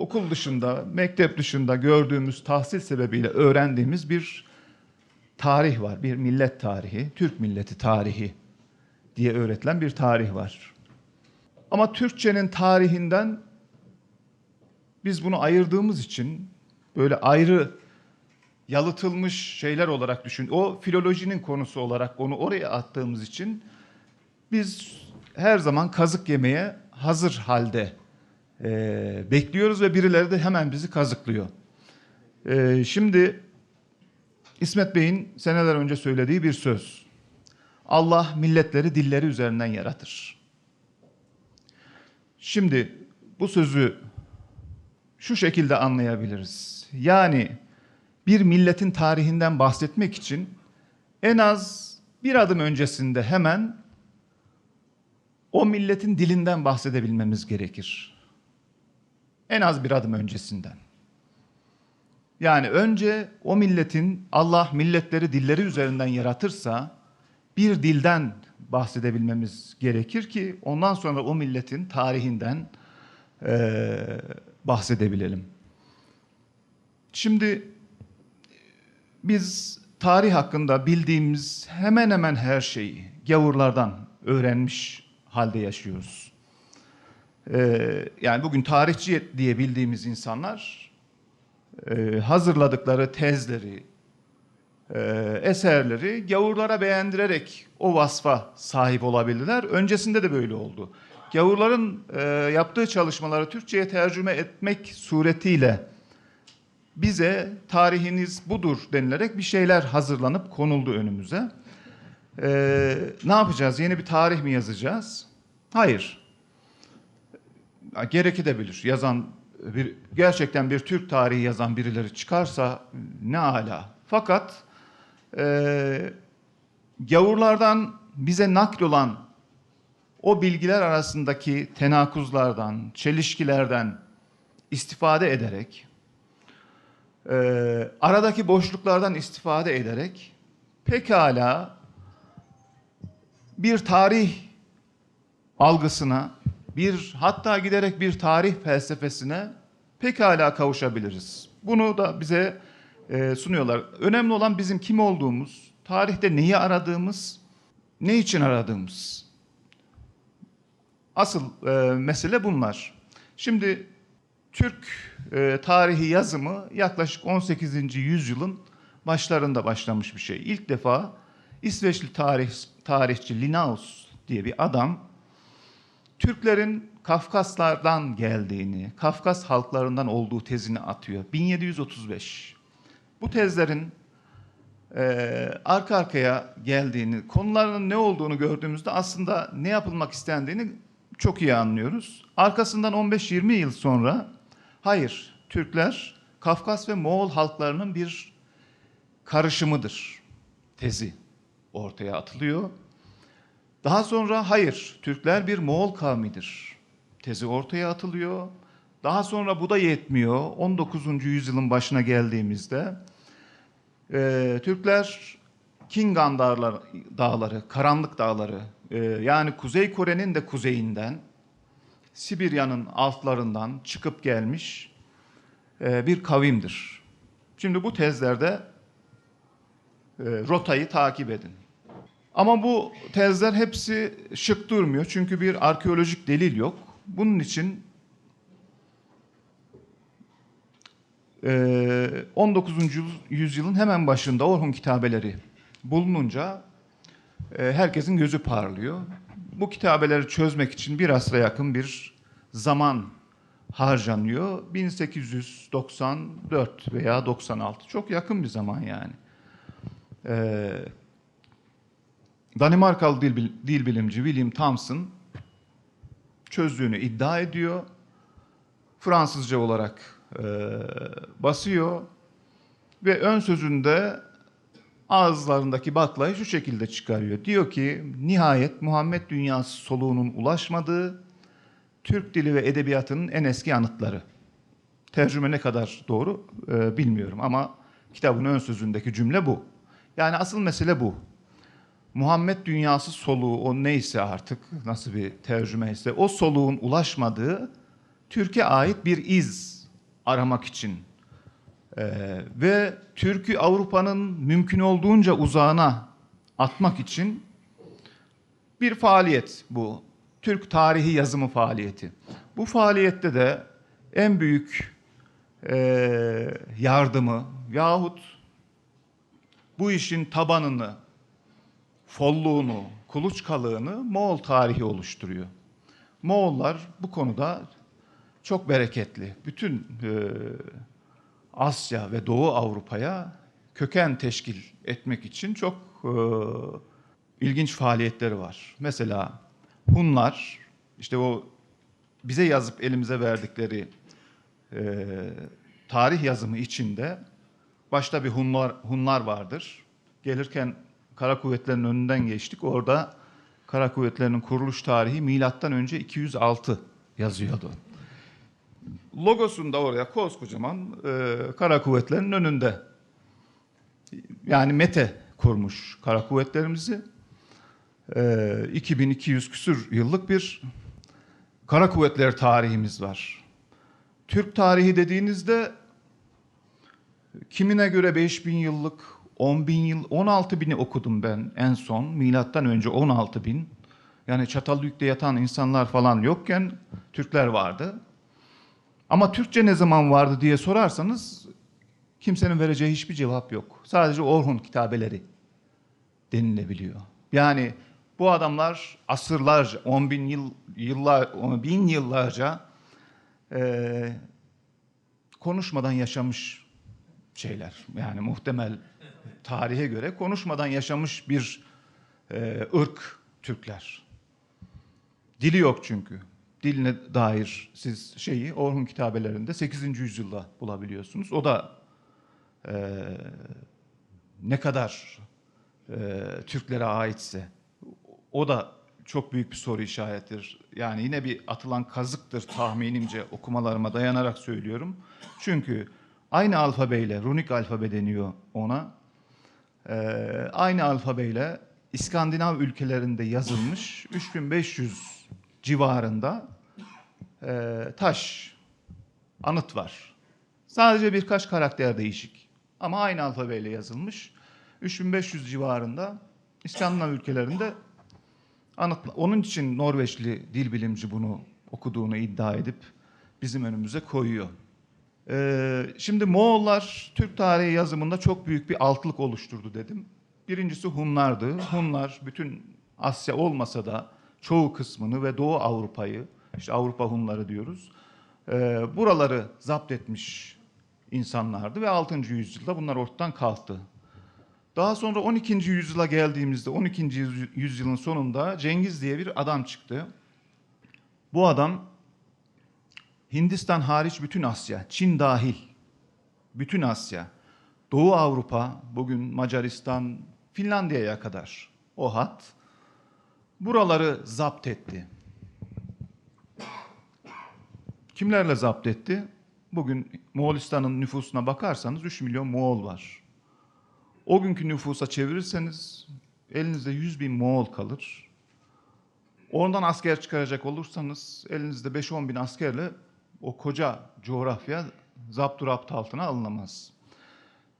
okul dışında, mektep dışında gördüğümüz tahsil sebebiyle öğrendiğimiz bir tarih var. Bir millet tarihi, Türk milleti tarihi diye öğretilen bir tarih var. Ama Türkçenin tarihinden biz bunu ayırdığımız için böyle ayrı yalıtılmış şeyler olarak düşün. O filolojinin konusu olarak onu oraya attığımız için biz her zaman kazık yemeye hazır halde e, bekliyoruz ve birileri de hemen bizi kazıklıyor. E, şimdi İsmet Bey'in seneler önce söylediği bir söz. Allah milletleri dilleri üzerinden yaratır. Şimdi bu sözü şu şekilde anlayabiliriz. Yani bir milletin tarihinden bahsetmek için en az bir adım öncesinde hemen o milletin dilinden bahsedebilmemiz gerekir. En az bir adım öncesinden. Yani önce o milletin Allah milletleri dilleri üzerinden yaratırsa bir dilden bahsedebilmemiz gerekir ki ondan sonra o milletin tarihinden eee, bahsedebilelim. Şimdi biz tarih hakkında bildiğimiz hemen hemen her şeyi gavurlardan öğrenmiş halde yaşıyoruz. Ee, yani bugün tarihçi diye bildiğimiz insanlar e, hazırladıkları tezleri, e, eserleri gavurlara beğendirerek o vasfa sahip olabildiler. Öncesinde de böyle oldu. Gavurların e, yaptığı çalışmaları Türkçe'ye tercüme etmek suretiyle bize tarihiniz budur denilerek bir şeyler hazırlanıp konuldu önümüze. Ee, ne yapacağız? Yeni bir tarih mi yazacağız? Hayır. Gerekebilir. Yazan bir gerçekten bir Türk tarihi yazan birileri çıkarsa ne ala. Fakat e, gavurlardan bize naklolan o bilgiler arasındaki tenakuzlardan, çelişkilerden istifade ederek e, aradaki boşluklardan istifade ederek pekala bir tarih algısına, bir hatta giderek bir tarih felsefesine pekala kavuşabiliriz. Bunu da bize e, sunuyorlar. Önemli olan bizim kim olduğumuz, tarihte neyi aradığımız, ne için aradığımız. Asıl e, mesele bunlar. Şimdi Türk e, tarihi yazımı yaklaşık 18. yüzyılın başlarında başlamış bir şey. İlk defa İsveçli tarih, tarihçi Linnaeus diye bir adam Türklerin Kafkaslardan geldiğini, Kafkas halklarından olduğu tezini atıyor. 1735. Bu tezlerin e, arka arkaya geldiğini, konularının ne olduğunu gördüğümüzde aslında ne yapılmak istendiğini çok iyi anlıyoruz. Arkasından 15-20 yıl sonra hayır Türkler Kafkas ve Moğol halklarının bir karışımıdır tezi ortaya atılıyor. Daha sonra hayır Türkler bir Moğol kavmidir tezi ortaya atılıyor. Daha sonra bu da yetmiyor. 19. yüzyılın başına geldiğimizde e, Türkler Kingan dağları, dağları, karanlık dağları, e, yani Kuzey Kore'nin de kuzeyinden, Sibirya'nın altlarından çıkıp gelmiş e, bir kavimdir. Şimdi bu tezlerde e, rotayı takip edin. Ama bu tezler hepsi şık durmuyor çünkü bir arkeolojik delil yok. Bunun için e, 19. yüzyılın hemen başında Orhun kitabeleri bulununca e, herkesin gözü parlıyor. Bu kitabeleri çözmek için bir asra yakın bir zaman harcanıyor. 1894 veya 96 çok yakın bir zaman yani. Danimarkalı dil, dil bilimci William Thomson çözdüğünü iddia ediyor. Fransızca olarak e, basıyor ve ön sözünde ağızlarındaki baklayı şu şekilde çıkarıyor. Diyor ki nihayet Muhammed dünyası soluğunun ulaşmadığı Türk dili ve edebiyatının en eski anıtları. Tercüme ne kadar doğru e, bilmiyorum ama kitabın ön sözündeki cümle bu. Yani asıl mesele bu. Muhammed dünyası soluğu o neyse artık nasıl bir tercüme ise o soluğun ulaşmadığı Türkiye ait bir iz aramak için Ee, ve Türk'ü Avrupa'nın mümkün olduğunca uzağına atmak için bir faaliyet bu. Türk tarihi yazımı faaliyeti. Bu faaliyette de en büyük e, yardımı yahut bu işin tabanını, folluğunu, kuluçkalığını Moğol tarihi oluşturuyor. Moğollar bu konuda çok bereketli. Bütün e, Asya ve Doğu Avrupa'ya köken teşkil etmek için çok e, ilginç faaliyetleri var. Mesela Hunlar, işte o bize yazıp elimize verdikleri e, tarih yazımı içinde başta bir Hunlar, Hunlar vardır. Gelirken kara kuvvetlerin önünden geçtik. Orada kara kuvvetlerinin kuruluş tarihi milattan önce 206 yazıyordu. Logosunda oraya koskocaman e, kara kuvvetlerin önünde. Yani Mete kurmuş kara kuvvetlerimizi. E, 2200 küsür yıllık bir kara kuvvetler tarihimiz var. Türk tarihi dediğinizde kimine göre 5000 yıllık, 10 bin yıl, 16 bini okudum ben en son. Milattan önce 16 bin. Yani Çatalhöyük'te yatan insanlar falan yokken Türkler vardı. Ama Türkçe ne zaman vardı diye sorarsanız kimsenin vereceği hiçbir cevap yok. Sadece Orhun kitabeleri denilebiliyor. Yani bu adamlar asırlarca, on bin yıl, yıllar, bin yıllarca e, konuşmadan yaşamış şeyler. Yani muhtemel tarihe göre konuşmadan yaşamış bir e, ırk Türkler. Dili yok çünkü. Diline dair siz şeyi Orhun kitabelerinde 8. yüzyılda bulabiliyorsunuz. O da e, ne kadar e, Türklere aitse o da çok büyük bir soru işaretidir. Yani yine bir atılan kazıktır tahminimce okumalarıma dayanarak söylüyorum. Çünkü aynı alfabeyle, runik alfabe deniyor ona. Ee, aynı alfabeyle İskandinav ülkelerinde yazılmış 3500 civarında e, taş, anıt var. Sadece birkaç karakter değişik. Ama aynı alfabeyle yazılmış. 3500 civarında İskandinav ülkelerinde anıt. Onun için Norveçli dil bilimci bunu okuduğunu iddia edip bizim önümüze koyuyor. Ee, şimdi Moğollar Türk tarihi yazımında çok büyük bir altlık oluşturdu dedim. Birincisi Hunlardı. Hunlar bütün Asya olmasa da çoğu kısmını ve Doğu Avrupa'yı, işte Avrupa Hunları diyoruz, e, buraları zapt etmiş insanlardı ve 6. yüzyılda bunlar ortadan kalktı. Daha sonra 12. yüzyıla geldiğimizde 12. yüzyılın sonunda Cengiz diye bir adam çıktı. Bu adam Hindistan hariç bütün Asya, Çin dahil bütün Asya, Doğu Avrupa, bugün Macaristan, Finlandiya'ya kadar o hat buraları zapt etti. Kimlerle zapt etti? Bugün Moğolistan'ın nüfusuna bakarsanız 3 milyon Moğol var. O günkü nüfusa çevirirseniz elinizde 100 bin Moğol kalır. Oradan asker çıkaracak olursanız elinizde 5-10 bin askerle o koca coğrafya zapturapt altına alınamaz.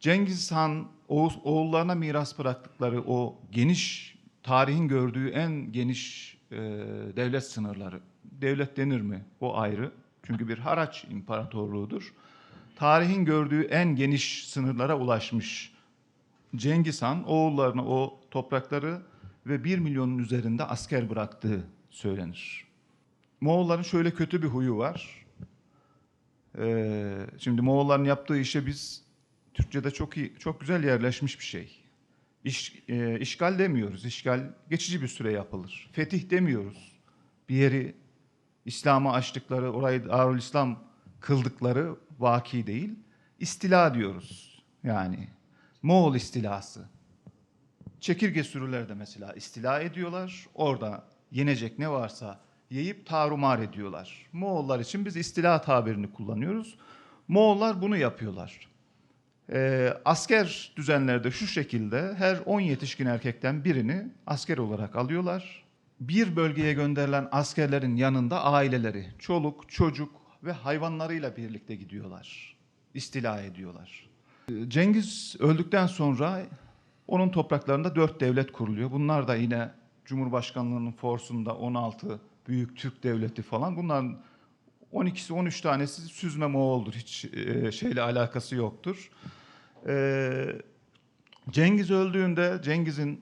Cengiz Han oğullarına miras bıraktıkları o geniş, tarihin gördüğü en geniş e, devlet sınırları. Devlet denir mi? O ayrı. Çünkü bir haraç imparatorluğudur. Tarihin gördüğü en geniş sınırlara ulaşmış Cengiz Han oğullarına o toprakları ve bir milyonun üzerinde asker bıraktığı söylenir. Moğolların şöyle kötü bir huyu var. Ee, şimdi Moğolların yaptığı işe biz Türkçe'de çok iyi, çok güzel yerleşmiş bir şey. İş, e, işgal demiyoruz. İşgal geçici bir süre yapılır. Fetih demiyoruz. Bir yeri İslam'a açtıkları, orayı Darül İslam kıldıkları vaki değil. İstila diyoruz. Yani Moğol istilası. Çekirge sürüleri de mesela istila ediyorlar. Orada yenecek ne varsa yiyip tarumar ediyorlar. Moğollar için biz istila tabirini kullanıyoruz. Moğollar bunu yapıyorlar. Ee, asker düzenlerde şu şekilde her 10 yetişkin erkekten birini asker olarak alıyorlar. Bir bölgeye gönderilen askerlerin yanında aileleri, çoluk, çocuk, ve hayvanlarıyla birlikte gidiyorlar. İstila ediyorlar. Cengiz öldükten sonra onun topraklarında dört devlet kuruluyor. Bunlar da yine Cumhurbaşkanlığının forsunda 16 büyük Türk devleti falan. Bunların 12'si 13 tanesi süzme Moğol'dur. Hiç e, şeyle alakası yoktur. Ee, Cengiz öldüğünde Cengiz'in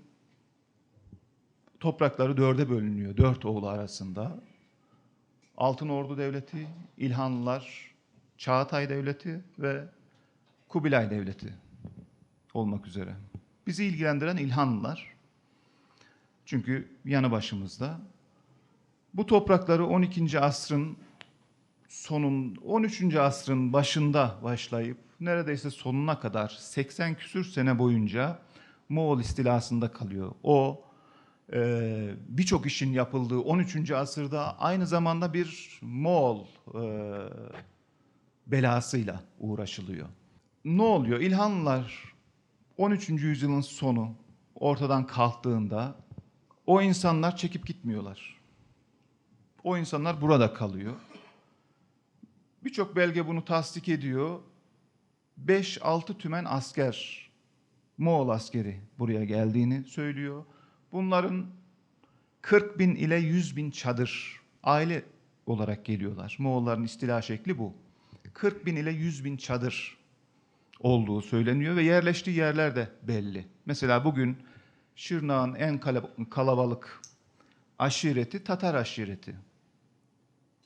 toprakları dörde bölünüyor. Dört oğlu arasında. Altın Ordu Devleti, İlhanlılar, Çağatay Devleti ve Kubilay Devleti olmak üzere. Bizi ilgilendiren İlhanlılar. Çünkü yanı başımızda. Bu toprakları 12. asrın sonun 13. asrın başında başlayıp neredeyse sonuna kadar 80 küsür sene boyunca Moğol istilasında kalıyor. O e, birçok işin yapıldığı 13. asırda aynı zamanda bir Moğol e, belasıyla uğraşılıyor. Ne oluyor? İlhanlılar 13. yüzyılın sonu ortadan kalktığında o insanlar çekip gitmiyorlar. O insanlar burada kalıyor. Birçok belge bunu tasdik ediyor. 5-6 tümen asker, Moğol askeri buraya geldiğini söylüyor. Bunların 40 bin ile 100 bin çadır aile olarak geliyorlar. Moğolların istila şekli bu. 40 bin ile 100 bin çadır olduğu söyleniyor ve yerleştiği yerler de belli. Mesela bugün Şırnak'ın en kala- kalabalık aşireti Tatar aşireti.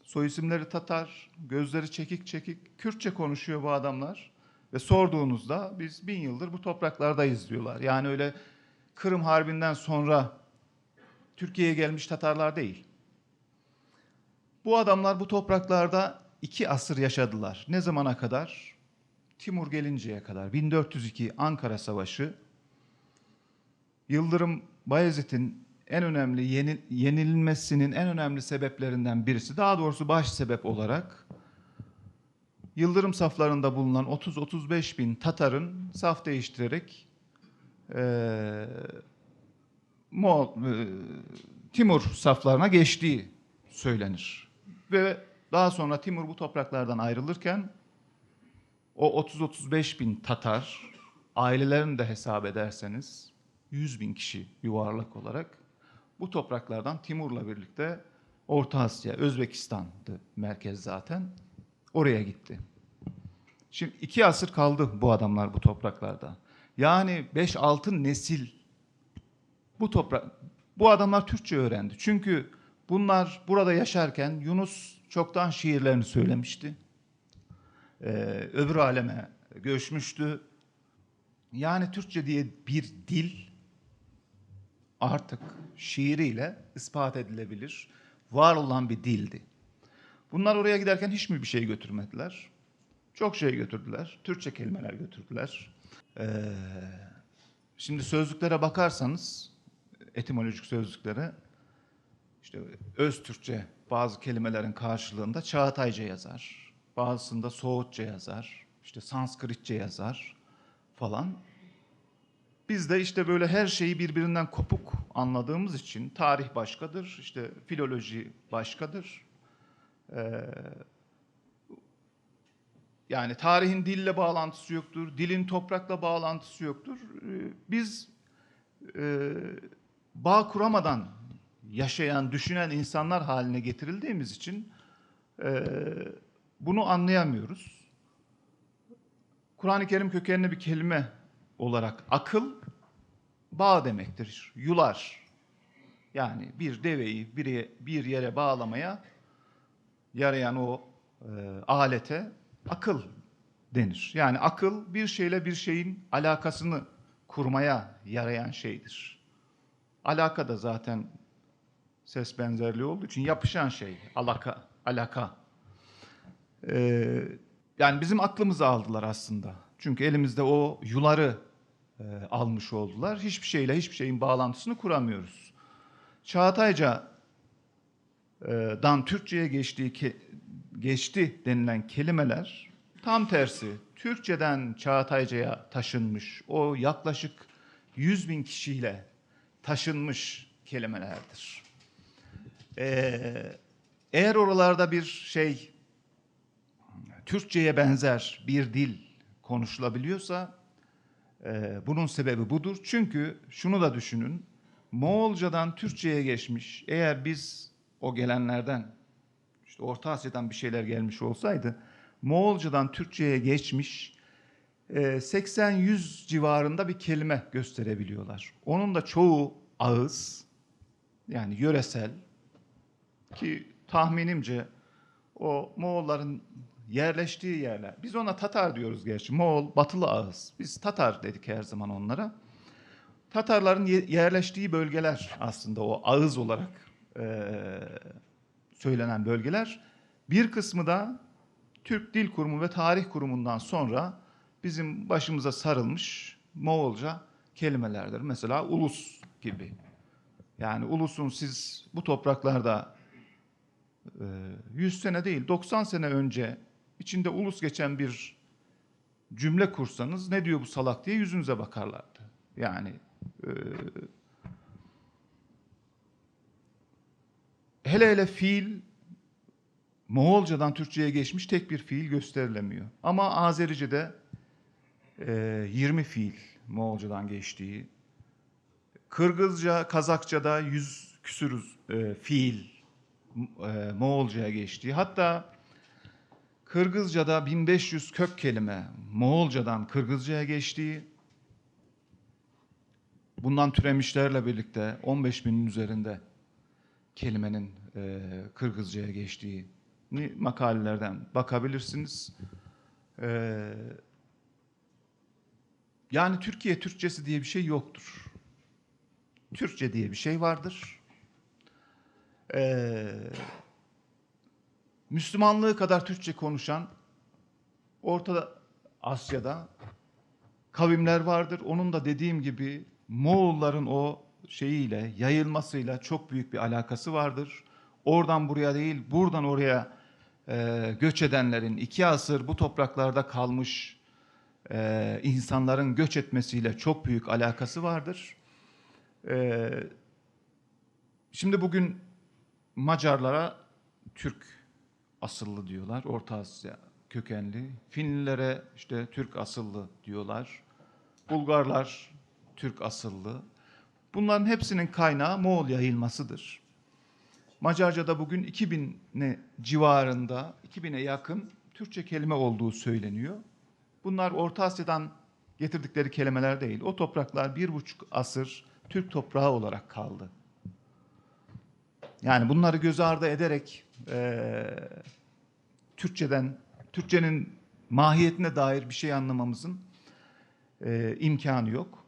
Soy isimleri Tatar, gözleri çekik çekik, Kürtçe konuşuyor bu adamlar. Ve sorduğunuzda biz bin yıldır bu topraklardayız diyorlar. Yani öyle Kırım Harbi'nden sonra Türkiye'ye gelmiş Tatarlar değil. Bu adamlar bu topraklarda iki asır yaşadılar. Ne zamana kadar? Timur gelinceye kadar. 1402 Ankara Savaşı. Yıldırım Bayezid'in en önemli yeni- yenilmesinin en önemli sebeplerinden birisi, daha doğrusu baş sebep olarak Yıldırım saflarında bulunan 30-35 bin Tatar'ın saf değiştirerek eee Moğol, eee, Timur saflarına geçtiği söylenir. Ve daha sonra Timur bu topraklardan ayrılırken o 30-35 bin Tatar, ailelerini de hesap ederseniz 100 bin kişi yuvarlak olarak bu topraklardan Timur'la birlikte Orta Asya, Özbekistan'dı merkez zaten. Oraya gitti. Şimdi iki asır kaldı bu adamlar bu topraklarda. Yani 5-6 nesil bu toprak bu adamlar Türkçe öğrendi. Çünkü bunlar burada yaşarken Yunus çoktan şiirlerini söylemişti. Ee, öbür aleme göçmüştü. Yani Türkçe diye bir dil artık şiiriyle ispat edilebilir. Var olan bir dildi. Bunlar oraya giderken hiç mi bir şey götürmediler? Çok şey götürdüler. Türkçe kelimeler götürdüler. Ee, şimdi sözlüklere bakarsanız, etimolojik sözlüklere, işte öz Türkçe bazı kelimelerin karşılığında Çağatayca yazar. Bazısında Soğutça yazar. işte Sanskritçe yazar falan. Biz de işte böyle her şeyi birbirinden kopuk anladığımız için tarih başkadır, işte filoloji başkadır. Ee, yani tarihin dille bağlantısı yoktur, dilin toprakla bağlantısı yoktur. Ee, Biz e, bağ kuramadan yaşayan, düşünen insanlar haline getirildiğimiz için e, bunu anlayamıyoruz. Kur'an-ı Kerim kökenli bir kelime olarak akıl bağ demektir. Yular. Yani bir deveyi bir, yere bağlamaya yarayan o e, alete akıl denir. Yani akıl bir şeyle bir şeyin alakasını kurmaya yarayan şeydir. Alaka da zaten ses benzerliği olduğu için yapışan şey, alaka, alaka. Ee, yani bizim aklımızı aldılar aslında. Çünkü elimizde o yuları e, almış oldular. Hiçbir şeyle hiçbir şeyin bağlantısını kuramıyoruz. Çağatayca e, dan Türkçe'ye geçtiği ke- geçti denilen kelimeler tam tersi Türkçeden Çağatayca'ya taşınmış o yaklaşık 100 bin kişiyle taşınmış kelimelerdir. Ee, eğer oralarda bir şey Türkçe'ye benzer bir dil konuşulabiliyorsa e, bunun sebebi budur. Çünkü şunu da düşünün. Moğolcadan Türkçe'ye geçmiş. Eğer biz o gelenlerden işte Orta Asya'dan bir şeyler gelmiş olsaydı Moğolcadan Türkçe'ye geçmiş e, 80-100 civarında bir kelime gösterebiliyorlar. Onun da çoğu ağız yani yöresel ki tahminimce o Moğolların yerleştiği yerler. Biz ona Tatar diyoruz gerçi. Moğol batılı ağız. Biz Tatar dedik her zaman onlara. Tatarların ye- yerleştiği bölgeler aslında o ağız olarak eee, söylenen bölgeler. Bir kısmı da Türk Dil Kurumu ve Tarih Kurumu'ndan sonra bizim başımıza sarılmış Moğolca kelimelerdir. Mesela ulus gibi. Yani ulusun siz bu topraklarda e, 100 sene değil 90 sene önce içinde ulus geçen bir cümle kursanız ne diyor bu salak diye yüzünüze bakarlardı. Yani e, hele hele fiil Moğolcadan Türkçe'ye geçmiş tek bir fiil gösterilemiyor. Ama Azerice'de e, 20 fiil Moğolcadan geçtiği, Kırgızca, Kazakça'da 100 küsür e, fiil e, Moğolca'ya geçtiği, hatta Kırgızca'da 1500 kök kelime Moğolcadan Kırgızca'ya geçtiği, bundan türemişlerle birlikte 15 binin üzerinde kelimenin e, Kırgızca'ya geçtiği makalelerden bakabilirsiniz. E, yani Türkiye Türkçesi diye bir şey yoktur. Türkçe diye bir şey vardır. Ee, Müslümanlığı kadar Türkçe konuşan Orta Asya'da kavimler vardır. Onun da dediğim gibi Moğolların o şeyiyle, yayılmasıyla çok büyük bir alakası vardır. Oradan buraya değil, buradan oraya e, göç edenlerin iki asır bu topraklarda kalmış e, insanların göç etmesiyle çok büyük alakası vardır. E, şimdi bugün Macarlara Türk asıllı diyorlar, Orta Asya kökenli. Finlilere işte Türk asıllı diyorlar. Bulgarlar Türk asıllı. Bunların hepsinin kaynağı Moğol yayılmasıdır. Macarca'da bugün 2000 ne civarında, 2000'e yakın Türkçe kelime olduğu söyleniyor. Bunlar Orta Asya'dan getirdikleri kelimeler değil. O topraklar bir buçuk asır Türk toprağı olarak kaldı. Yani bunları göz ardı ederek eee, Türkçeden, Türkçenin mahiyetine dair bir şey anlamamızın eee, imkanı yok.